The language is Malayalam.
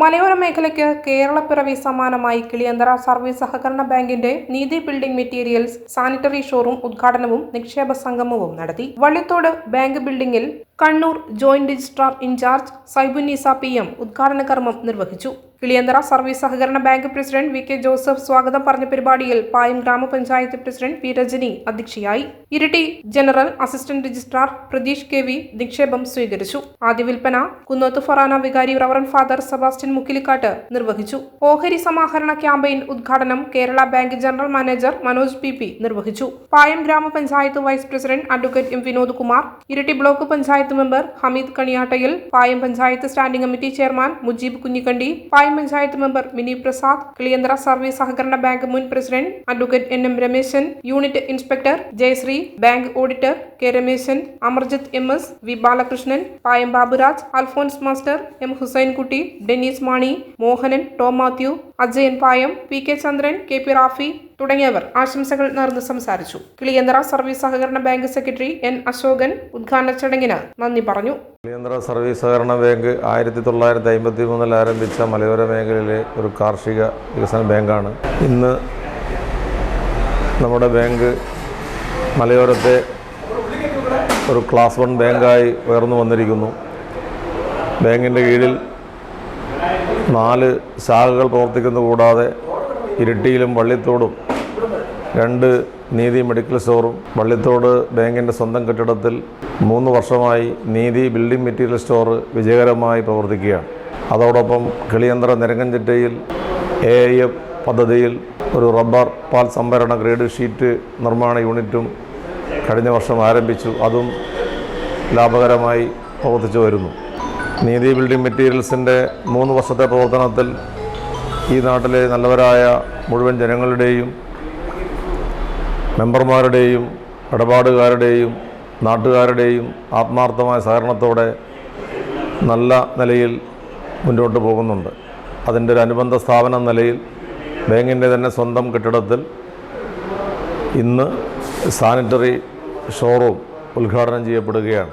മലയോര മേഖലയ്ക്ക് കേരളപ്പിറവി സമ്മാനമായി കിളിയന്തറ സർവീസ് സഹകരണ ബാങ്കിന്റെ നീതി ബിൽഡിംഗ് മെറ്റീരിയൽസ് സാനിറ്ററി ഷോറൂം ഉദ്ഘാടനവും നിക്ഷേപ സംഗമവും നടത്തി. Vallithode bank ബിൽഡിംഗിൽ Kannur joint registrar in charge Saibunnisa P M ഉദ്ഘാടന കർമ്മം നിർവഹിച്ചു. കിളിയന്തറ സർവീസ് സഹകരണ bank president V K Joseph സ്വാഗതം പറഞ്ഞ പരിപാടിയിൽ പായം ഗ്രാമപഞ്ചായത്ത് പ്രസിഡന്റ് പി രജനി അധ്യക്ഷയായി. Iritty general assistant registrar Pratheesh K V നിക്ഷേപം സ്വീകരിച്ചു. ആദ്യ വിൽപ്പന കുന്നോത്ത് ഫൊറാന വികാരി റവറൻ ഫാദർ സെബാസ്റ്റ്യൻ മുക്കിലിക്കാട്ട് നിർവഹിച്ചു. ഓഹരി സമാഹരണ ക്യാമ്പയിൻ ഉദ്ഘാടനം Kerala bank general manager Manoj P P നിർവഹിച്ചു. Payam grama panchayat vice president advocate M Vinod Kumar Iritty block panchayat member Hameed Kaniyattayil Payam panchayat standing committee chairman Mujeeb Kunhikandi Payam panchayat member Mini Prasad Kiliyanthara service സഹകരണ ബാങ്ക് മുൻ president advocate N M Ramesan unit inspector Jayasree bank auditor K Ramesan Amarjith M S V Balakrishnan Payam Baburaj Alphonse master M Hussainkutty Dennis Mani Mohanan Tom Mathew Ajayan Payam P K Chandran K P Rafi തുടങ്ങിയവർ ആശംസകൾ നേർന്ന് സംസാരിച്ചു. കിളിയന്തറ സർവീസ് സഹകരണ ബാങ്ക് സെക്രട്ടറി എൻ അശോകൻ ഉദ്ഘാടന ചടങ്ങിന് നന്ദി പറഞ്ഞു. കേന്ദ്ര സർവീസ് സഹകരണ ബാങ്ക് ആയിരത്തി തൊള്ളായിരത്തി അമ്പത്തി മൂന്നിൽ ആരംഭിച്ച മലയോര മേഖലയിലെ ഒരു കാർഷിക വികസന ബാങ്കാണ്. ഇന്ന് നമ്മുടെ ബാങ്ക് മലയോരത്തെ ഒരു ക്ലാസ് വൺ ബാങ്കായി ഉയർന്നു വന്നിരിക്കുന്നു. ബാങ്കിന്റെ കീഴിൽ നാല് ശാഖകൾ പ്രവർത്തിക്കുന്ന കൂടാതെ ഇരിട്ടിയിലും വള്ളിത്തോടും. രണ്ട് നീതി മെഡിക്കൽ സ്റ്റോറും. വള്ളിത്തോട് ബാങ്കിന്റെ സ്വന്തം കെട്ടിടത്തിൽ മൂന്ന് വർഷമായി നീതി ബിൽഡിംഗ് മെറ്റീരിയൽ സ്റ്റോർ വിജയകരമായി പ്രവർത്തിക്കുകയാണ്. അതോടൊപ്പം കിളിയന്ത്ര നെരങ്ങൻചിറ്റയിൽ എ ഐ എഫ് പദ്ധതിയിൽ ഒരു റബ്ബർ പാൽ സംഭരണ ഗ്രേഡ് ഷീറ്റ് നിർമ്മാണ യൂണിറ്റും കഴിഞ്ഞ വർഷം ആരംഭിച്ചു. അതും ലാഭകരമായി പ്രവർത്തിച്ചു വരുന്നു. നീതി ബിൽഡിംഗ് മെറ്റീരിയൽസിന്റെ മൂന്ന് വർഷത്തെ പ്രവർത്തനത്തിൽ ഈ നാട്ടിലെ നല്ലവരായ മുഴുവൻ ജനങ്ങളുടെയും മെമ്പർമാരുടെയും ഇടപാടുകാരുടെയും നാട്ടുകാരുടെയും ആത്മാർത്ഥമായ സഹകരണത്തോടെ നല്ല നിലയിൽ മുന്നോട്ട് പോകുന്നുണ്ട്. അതിന്റെ ഒരു അനുബന്ധ സ്ഥാപനം നിലയിൽ ബാങ്കിന്റെ തന്നെ സ്വന്തം കെട്ടിടത്തിൽ ഇന്ന് സാനിറ്ററി ഷോറൂം ഉദ്ഘാടനം ചെയ്യപ്പെടുകയാണ്.